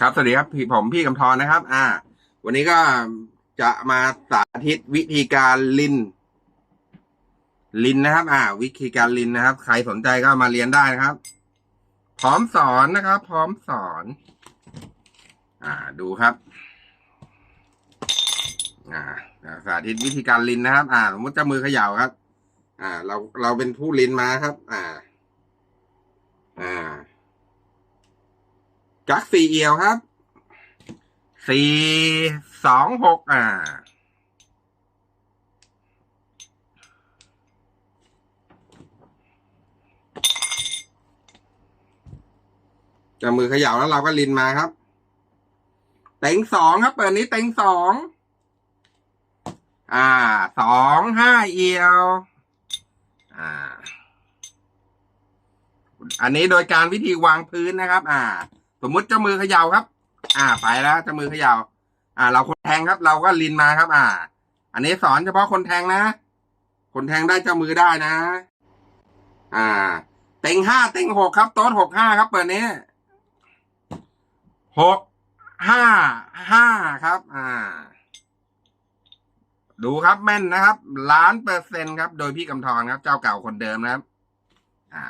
ครับสวัสดีครับพี่ผมพี่กำธรนะครับ อ่า วันนี้ก็จะมาสาธิตวิธีการลิน ลินนะครับ อ่า วิธีการลินนะครับ ใครสนใจก็มาเรียนได้นะครับ พร้อมสอนนะครับ พร้อมสอน อ่า ดูครับ อ่าสาธิตวิธีการลินนะครับ อ่าสมมติจะมือเขย่าครับ อ่า เราเราเป็นผู้ลินมาครับ อ่า อ่า จักสี่เอียวครับ สี่สองหกอ่า จะมือเขย่าแล้วเราก็ลินมาครับ เต็งสองครับ เปิดนี้เต็งสอง อ่า สองห้าเอียว อ่าอันนี้โดยการวิธีวางพื้นนะครับ อ่า สมมุติเจ้ามือเขย่าครับ อ่า ไปแล้วเจ้ามือเขย่า อ่า เราคนแทงครับ เราก็ลินมาครับ อ่า อันนี้สอนเฉพาะคนแทงนะ คนแทงได้เจ้ามือได้นะ อ่า เต็งห้าเต็งหกครับโต๊ดหกห้าครับ เปิดนี้หกห้าห้าครับ อ่า ดูครับแม่นนะครับล้านเปอร์เซ็นต์ครับ โดยพี่กำธรครับ เจ้าเก่าคนเดิมนะครับ อ่า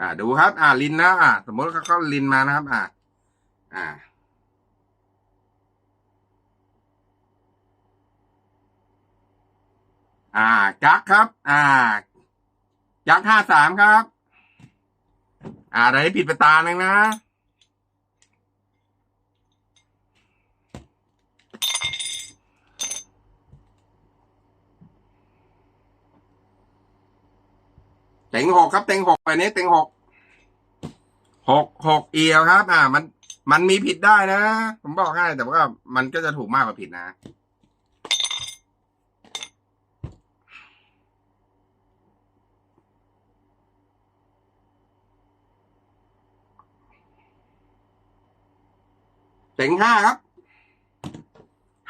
อ่า ดูครับ อ่าลินนะอ่า สมมติเขาเขาลินมานะครับ อ่า อ่า อ่าจักครับ อ่าจักห้าสามครับ อ่าอะไรผิดไปตาหนึ่งนะ เต็งหกครับเต็งหกไปนี้เต็งหกหกหกเอียวครับ อ่า มันมันมีผิดได้นะ ผมบอกให้แต่ว่ามันก็จะถูกมากกว่าผิดนะเต็งห้าครับ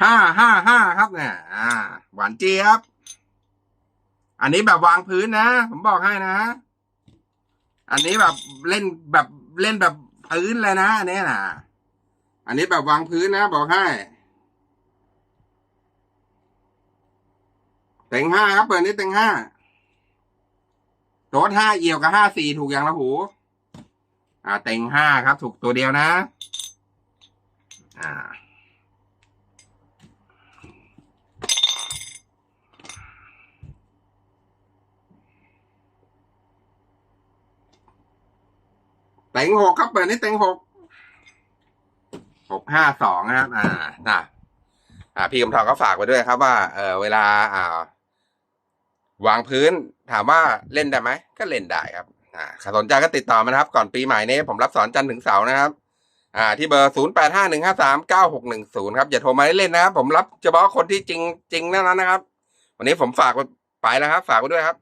ห้าห้าห้าครับเนี่ยอ่า หวานเจี๊ยบ อันนี้แบบวางพื้นนะ ผมบอกให้นะ อันนี้แบบเล่นแบบเล่นแบบพื้นเลยนะอันนี้นะอันนี้แบบวางพื้นนะ บอกให้เต็งห้าครับเปิดนี้เต็งห้าโต๊ดห้าเอี่ยวกับห้าสี่ถูกอย่างละหู อ่า เต็งห้าครับ ถูกตัวเดียวนะ อ่า เต็งหกครับเปิดนี่เต็งหกหกห้าสองนะครับอ่าน่ะอ่าพี่กำทองก็ฝากไว้ด้วยครับว่า เออเวลาอ่าวางพื้นถามว่าเล่นได้ไหมก็เล่นได้ครับอ่าสนใจก็ติดต่อมานะครับ ก่อนปีใหม่นี้ผมรับสอนจันทร์ถึงเสาร์นะครับ อ่า ที่เบอร์ศูนย์แปดห้าหนึ่งห้าสามเก้าหกหนึ่งศูนย์ครับ อย่าโทรมาเล่นนะครับ ผมรับเฉพาะคนที่จริงจริงเท่านั้นนะครับ วันนี้ผมฝากไว้ไปแล้วครับ ฝากไว้ด้วยครับ